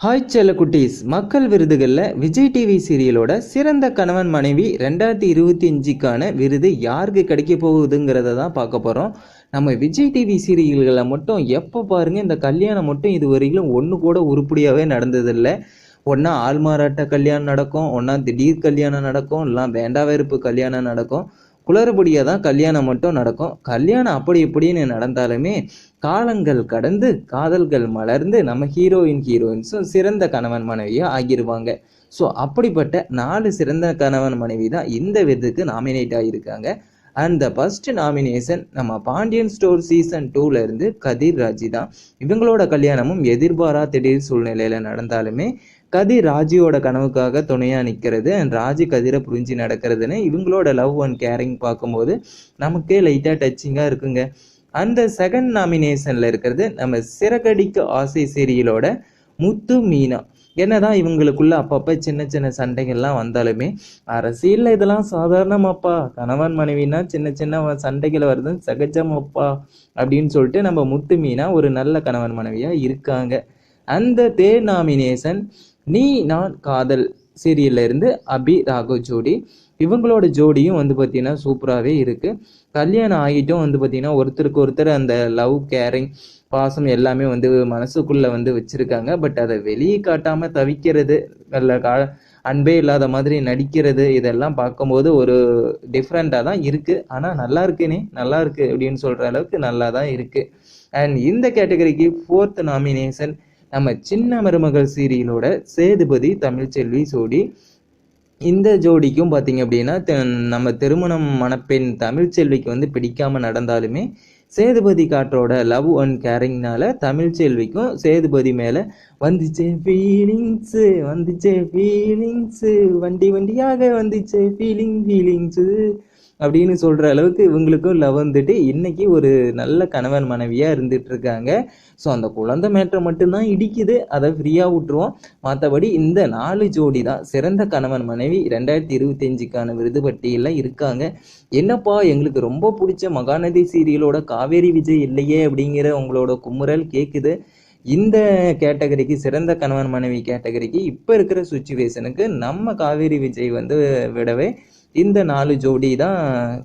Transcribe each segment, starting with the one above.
Hi செல்ல குட்டீஸ் மக்கள் விருதுகளில் விஜய் டிவி சீரியலோட சிறந்த கணவன் மனைவி ரெண்டாயிரத்தி இருபத்தி அஞ்சுக்கான விருது யாருக்கு கிடைக்க போகுதுங்கிறத தான் பார்க்க போகிறோம் நம்ம விஜய் டிவி சீரியல்களை மட்டும் எப்போ பாருங்கள் இந்த கல்யாணம் மட்டும் இது வரையிலும் ஒன்று கூட உருப்படியாகவே நடந்ததில்லை. ஒன்றா ஆள்மாறாட்ட கல்யாணம் நடக்கும் ஒன்றா திடீர் கல்யாணம் நடக்கும் இல்லைனா வேண்டா வெறுப்பு கல்யாணம் நடக்கும். குளறுபடியாக தான் கல்யாணம் மட்டும் நடக்கும். கல்யாணம் அப்படி இப்படின்னு நடந்தாலுமே காலங்கள் கடந்து காதல்கள் மலர்ந்து நம்ம ஹீரோயின் ஹீரோயின்ஸும் சிறந்த கணவன் மனைவியாக ஆகிருவாங்க. ஸோ அப்படிப்பட்ட நாலு சிறந்த கணவன் மனைவி தான் இந்த விதத்துக்கு நாமினேட் ஆகியிருக்காங்க. அண்ட் த ஃபர்ஸ்ட் நாமினேஷன் நம்ம பாண்டியன் ஸ்டோர் சீசன் டூலேருந்து கதிர் ராஜி தான். இவங்களோட கல்யாணமும் எதிர்பாரா திடீர் சூழ்நிலையில் நடந்தாலுமே கதிர் ராஜியோட கனவுக்காக துணையாக நிற்கிறது அண்ட் ராஜி கதிரை புரிஞ்சு நடக்கிறதுன்னு இவங்களோட லவ் அண்ட் கேரிங் பார்க்கும்போது நமக்கே லைட்டாக டச்சிங்காக இருக்குங்க. அந்த செகண்ட் நாமினேஷனில் இருக்கிறது நம்ம சிறகடிக்கு ஆசை சீரியலோட முத்து மீனா. என்னதான் இவங்களுக்குள்ள அப்பப்போ சின்ன சின்ன சண்டைகள்லாம் வந்தாலுமே அரசியலில் இதெல்லாம் சாதாரணமாப்பா. கணவன் மனைவினா சின்ன சின்ன சண்டைகள் வருது சகஜமாப்பா அப்படின்னு சொல்லிட்டு நம்ம முத்து மீனா ஒரு நல்ல கணவன் மனைவியாக இருக்காங்க. அந்த தே நாமினேஷன் நீ நான் காதல் சீரியல்ல இருந்து அபி ராகவ் ஜோடி. இவங்களோட ஜோடியும் வந்து பார்த்தீங்கன்னா சூப்பராகவே இருக்குது கல்யாணம் ஆகிட்டும் வந்து பார்த்தீங்கன்னா ஒருத்தருக்கு ஒருத்தர் அந்த லவ் கேரிங் பாசம் எல்லாமே வந்து மனசுக்குள்ளே வந்து வச்சுருக்காங்க. பட் அதை வெளியே காட்டாமல் தவிக்கிறது நல்ல கா அன்பே இல்லாத மாதிரி நடிக்கிறது இதெல்லாம் பார்க்கும்போது ஒரு டிஃப்ரெண்ட்டாக தான் இருக்குது ஆனால் நல்லா இருக்குனே நல்லா இருக்குது அப்படின்னு சொல்கிற அளவுக்கு நல்லா தான் இருக்குது அண்ட் இந்த கேட்டகரிக்கு ஃபோர்த் நாமினேஷன் நம்ம சின்ன மருமகள் சீரியலோட சேதுபதி தமிழ்ச்செல்வி சோடி இந்த ஜோடிக்கும் பார்த்தீங்க அப்படின்னா நம்ம திருமணம் மணப்பெண் தமிழ்ச்செல்விக்கு வந்து பிடிக்காம நடந்தாலுமே சேதுபதி காற்றோட லவ் அண்ட் கேரிங்னால தமிழ்ச்செல்விக்கும் சேதுபதி மேலே வந்துச்சே ஃபீலிங்ஸு வந்துச்சே ஃபீலிங்ஸு வண்டி வண்டியாக வந்துச்சே ஃபீலிங் ஃபீலிங்ஸு அப்படின்னு சொல்கிற அளவுக்கு இவங்களுக்கும் லவ் வந்துட்டு இன்றைக்கி ஒரு நல்ல கணவன் மனைவியாக இருந்துட்டு இருக்காங்க. ஸோ அந்த குழந்தை மேட்டரை மட்டும்தான் இடிக்குது. அதை ஃப்ரீயாக விட்டுருவோம். மற்றபடி இந்த நாலு ஜோடி தான் சிறந்த கணவன் மனைவி ரெண்டாயிரத்தி இருபத்தஞ்சுக்கான விருது பட்டியலில் இருக்காங்க. என்னப்பா எங்களுக்கு ரொம்ப பிடிச்ச மகாநதி சீரியலோட காவேரி விஜய் இல்லையே அப்படிங்கிற உங்களோட குமுறல் கேட்குது இந்த கேட்டகரிக்கு சிறந்த கணவன் மனைவி கேட்டகரிக்கு இப்போ இருக்கிற சுச்சுவேஷனுக்கு நம்ம காவேரி விஜய் வந்து விடவே இந்த நாலு ஜோடி தான்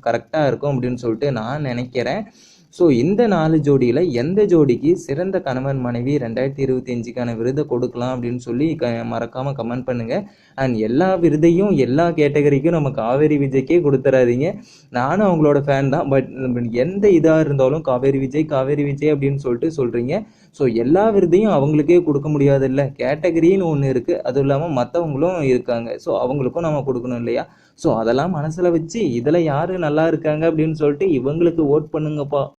கரெக்டாக இருக்கும் அப்படின்னு சொல்லிட்டு நான் நினைக்கிறேன். ஸோ இந்த நாலு ஜோடியில் எந்த ஜோடிக்கு சிறந்த கணவன் மனைவி ரெண்டாயிரத்தி இருபத்தி அஞ்சுக்கான விருதை கொடுக்கலாம் அப்படின்னு சொல்லி க மறக்காமல் கமெண்ட் பண்ணுங்கள் அண்ட் எல்லா விருதையும் எல்லா கேட்டகரிக்கும் நம்ம காவேரி விஜய்க்கே கொடுத்துறாதீங்க. நானும் அவங்களோட ஃபேன் தான். பட் எந்த இதாக இருந்தாலும் காவேரி விஜய் காவேரி விஜய் அப்படின்னு சொல்லிட்டு சொல்கிறீங்க ஸோ எல்லா விருதையும் அவங்களுக்கே கொடுக்க முடியாதுல்ல. கேட்டகரின்னு ஒன்று இருக்குது அதுவும் இல்லாமல் மற்றவங்களும் இருக்காங்க. ஸோ அவங்களுக்கும் நம்ம கொடுக்கணும் இல்லையா? ஸோ அதெல்லாம் மனசில் வச்சு இதில் யார் நல்லா இருக்காங்க அப்படின்னு சொல்லிட்டு இவங்களுக்கு ஓட் பண்ணுங்கப்பா.